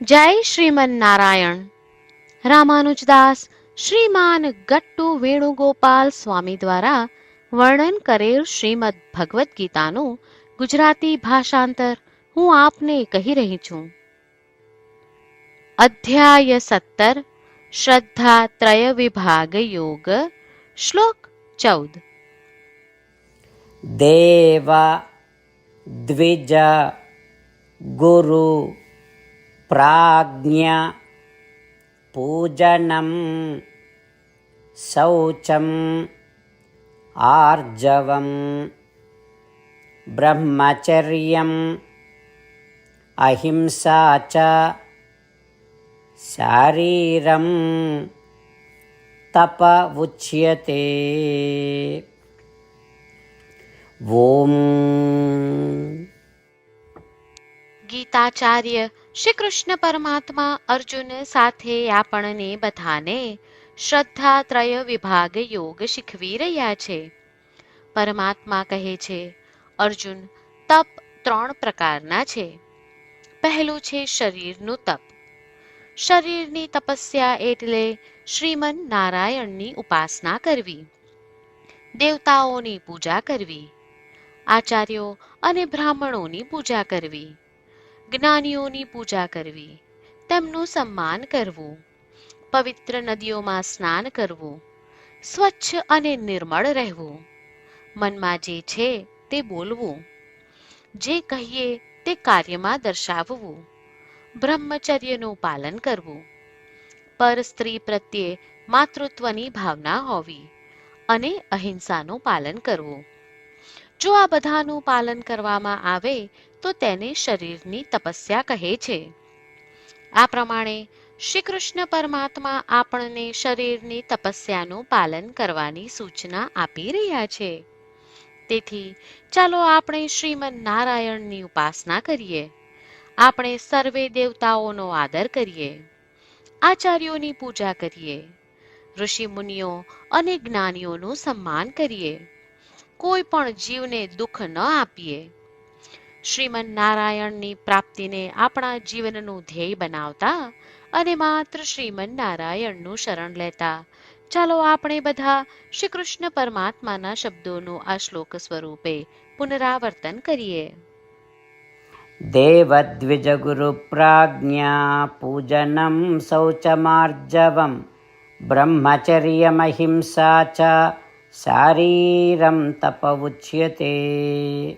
જય શ્રીમન નારાયણ રામાનુજદાસ શ્રીમાન ગટ્ટુ વેણુગોપાલ સ્વામી દ્વારા વર્ણન કરેલ શ્રીમદ ભગવદ્ ગીતાનું ગુજરાતી ભાષાંતર હું આપને કહી રહી છું. અધ્યાય સત્તર, શ્રદ્ધા ત્રય વિભાગ યોગ, શ્લોક ચૌદ. દેવા દ્વિજ ગુરુ ज्ञ शौचम् आर्जवं ब्रह्मचर्यम् अहिंसा च शरीरं तप उच्यते। ॐ गीताचार्य શ્રી કૃષ્ણ પરમાત્મા અર્જુન સાથે આપણને બધાને શ્રદ્ધા ત્રય વિભાગ યોગ શીખવી રહ્યા છે. પરમાત્મા કહે છે, અર્જુન, તપ ત્રણ પ્રકારના છે. પહેલું છે શરીરનું તપ. શરીરની તપસ્યા એટલે શ્રીમન નારાયણની ઉપાસના કરવી. દેવતાઓની પૂજા કરવી. આચાર્યો અને બ્રાહ્મણોની પૂજા કરવી. જ્ઞાનીઓની પૂજા કરવી, તેમનું સન્માન કરવું, પવિત્ર નદીઓમાં સ્નાન કરવું, સ્વચ્છ અને નિર્મળ રહેવું. મનમાં જે છે તે બોલવું, જે કહીએ તે કાર્યમાં દર્શાવવું, બ્રહ્મચર્યનું પાલન કરવું. પર સ્ત્રી પ્રત્યે માતૃત્વની ભાવના હોવી અને અહિંસાનું પાલન કરવું. જો આ બધાનું પાલન કરવામાં આવે તો તેને શરીરની તપસ્યા કહે છે. આ પ્રમાણે શ્રી કૃષ્ણ પરમાત્મા આપણને શરીરની તપસ્યાનું પાલન કરવાની સૂચના આપી રહ્યા છે. તેથી ચાલો આપણે શ્રીમન નારાયણની ઉપાસના કરીએ. આપણે સર્વે દેવતાઓનો આદર કરીએ. આચાર્યોની પૂજા કરીએ. ઋષિ મુનિઓ અને જ્ઞાનીઓનું સન્માન કરીએ. કોઈ પણ જીવને દુઃખ ન આપીએ. શ્રીમન નારાયણની પ્રાપ્તિને આપણા જીવનનું ધ્યેય બનાવતા અને માત્ર શ્રીમન નારાયણનું શરણ લેતા ચાલો આપણે બધા શ્રી કૃષ્ણ પરમાત્માના શબ્દોનું આ શ્લોક સ્વરૂપે પુનરાવર્તન કરીએ देवद्विजगुरुप्राज्ञा पूजनं शौचमार्जवं ब्रह्मचर्यमहिंसा च શારીરમ તપ ઉચ્યતે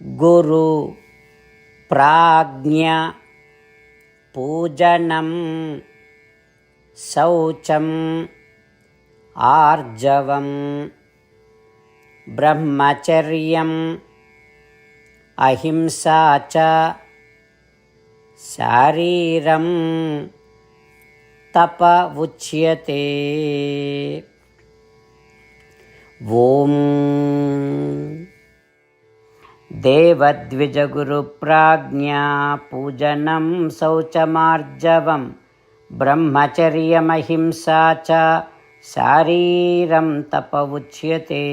గురు ప్రాజ్ఞ పూజనం శౌచం ఆర్జవం బ్రహ్మచర్యం అహింసా చ శారీరం తప ఉచ్యతే. ఓం. देवद्विजगुरुप्राज्ञा पूजनं शौचमार्जवं ब्रह्मचर्यमहिंसा च शारीरं तप उच्यते